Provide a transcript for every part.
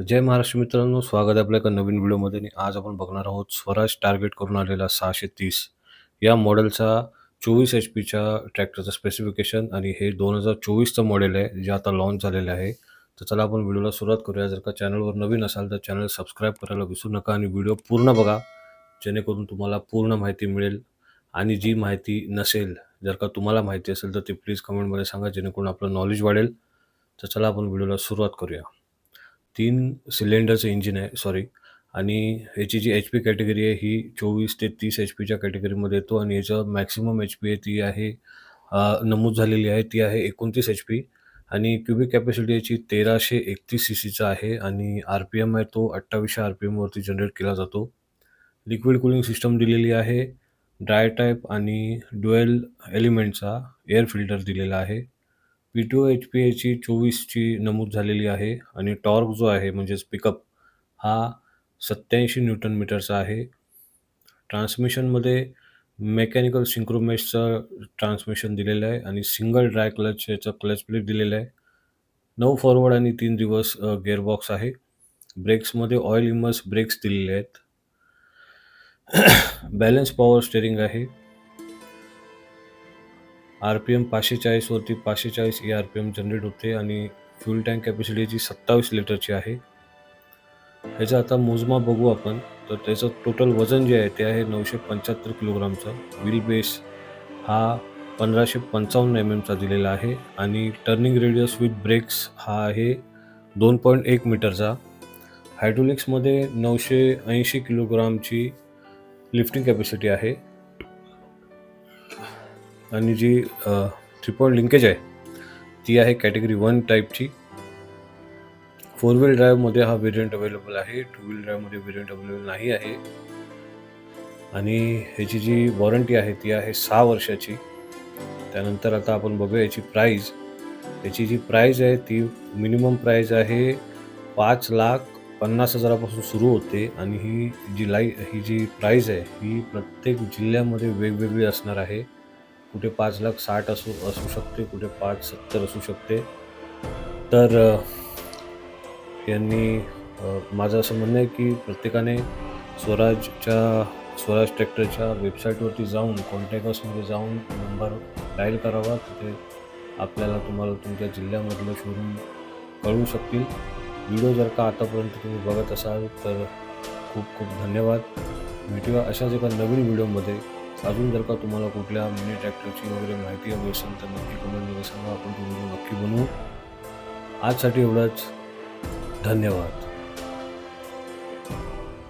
जय महाराष्ट्र मित्रांनो स्वागत आहे आपल्या एका नवीन व्हिडिओमध्ये आणि आज आपण बघणार आहोत स्वराज टार्गेट करून आलेला सहाशे तीस. या मॉडेलचा चोवीस एच पीच्या ट्रॅक्टरचं स्पेसिफिकेशन आणि हे दोन हजार चोवीसचं मॉडेल आहे जे आता लॉन्च झालेलं आहे. तर चला आपण व्हिडिओला सुरुवात करूया. जर का चॅनलवर नवीन असाल तर चॅनल सबस्क्राईब करायला विसरू नका आणि व्हिडिओ पूर्ण बघा जेणेकरून तुम्हाला पूर्ण माहिती मिळेल आणि जी माहिती नसेल जर का तुम्हाला माहिती असेल तर ती प्लीज कमेंटमध्ये सांगा जेणेकरून आपलं नॉलेज वाढेल. तर चला आपण व्हिडिओला सुरुवात करूया. तीन सिलेंडरचं इंजिन आहे सॉरी आणि ह्याची जी एच पी कॅटेगरी आहे ही चोवीस ते तीस एच पीच्या कॅटेगरीमध्ये येतो आणि याचं मॅक्सिमम एच पी आहे ती आहे नमूद झालेली आहे ती आहे एकोणतीस एच पी आणि क्युबिक कॅपॅसिटी याची तेराशे एकतीस सी सीचा आहे आणि आर पी एम आहे तो अठ्ठावीसशे आर पी एमवरती जनरेट केला जातो. लिक्विड कुलिंग सिस्टम दिलेली आहे ड्राय टाईप आणि ड्युएल एलिमेंटचा एअर फिल्टर दिलेला आहे. पी टू एच पी एची चोवीसची नमूद झालेली आहे आणि टॉर्क जो आहे म्हणजेच पिकअप हा सत्याऐंशी न्यूटन मीटरचा आहे. ट्रान्समिशनमध्ये मेकॅनिकल सिंक्रोमेशचं ट्रान्समिशन दिलेलं आहे आणि सिंगल ड्राय क्लच याचं क्लच प्लेट दिलेलं आहे. नऊ फॉरवर्ड आणि तीन रिव्हर्स गेअरबॉक्स आहे. ब्रेक्समध्ये ऑइल इमर्स ब्रेक्स दिलेले आहेत. बॅलन्स पॉवर स्टेरिंग आहे. आर पी एम पाचशे चाळीसवरती पाचशे चाळीस A R P M generate होते आणि फ्यूल टँक कॅपॅसिटी जी सत्तावीस लिटरची आहे ह्याचं आता मोजमाप बघू आपण. तर त्याचं टोटल वजन जे आहे ते आहे नऊशे पंच्याहत्तर किलोग्रामचं. व्हील बेस हा पंधराशे पंचावन्न एम एमचा दिलेला आहे आणि टर्निंग रेडियस विथ ब्रेक्स हा आहे दोन पॉईंट एक मीटरचा. हायड्रोलिक्समध्ये नऊशे ऐंशी किलोग्रामची लिफ्टिंग कॅपॅसिटी आहे. आणि जी थ्री पॉईंट लिंकेज आहे ती आहे कॅटेगरी वन टाईपची फोर व्हील ड्राईव्हमध्ये हा वेरियंट अवेलेबल आहे टू व्हील ड्राईव्हमध्ये वेरियंट अवेलेबल नाही आहे. आणि ह्याची जी वॉरंटी आहे ती आहे सहा वर्षाची. त्यानंतर आता आपण बघूया याची प्राईज याची जी प्राईज आहे ती मिनिमम प्राईज आहे पाच लाख पन्नास हजारापासून सुरू होते. आणि ही जी लाई ही जी प्राईज आहे ही प्रत्येक जिल्ह्यामध्ये वेगवेगळी असणार आहे. कुठे पाच लाख साठ असू असू शकते कुठे पाच सत्तर असू शकते. तर यांनी माझं असं म्हणणं आहे की प्रत्येकाने स्वराजच्या स्वराज ट्रॅक्टरच्या वेबसाईटवरती जाऊन कॉन्टॅक्टर्समध्ये जाऊन नंबर डायल करावा. तिथे आपल्याला तुम्हाला तुमच्या जिल्ह्यामधलं शोरूम कळू शकतील. व्हिडिओ जर का आतापर्यंत तुम्ही बघत असाल तर खूप खूप धन्यवाद. भेटूया अशाच एका नवीन व्हिडिओमध्ये अजून जर का तुम्हाला कुठल्या मिनी ट्रॅक्टरची वगैरे माहिती हवी असेल तर नक्की कमेंटमध्ये सांगा. आपण तुम्ही नक्की बनवू. आजसाठी एवढंच. धन्यवाद.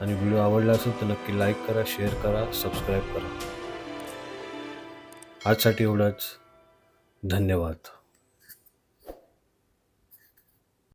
आणि व्हिडिओ आवडला असेल तर नक्की लाईक करा शेअर करा सबस्क्राईब करा. आजसाठी एवढंच. धन्यवाद.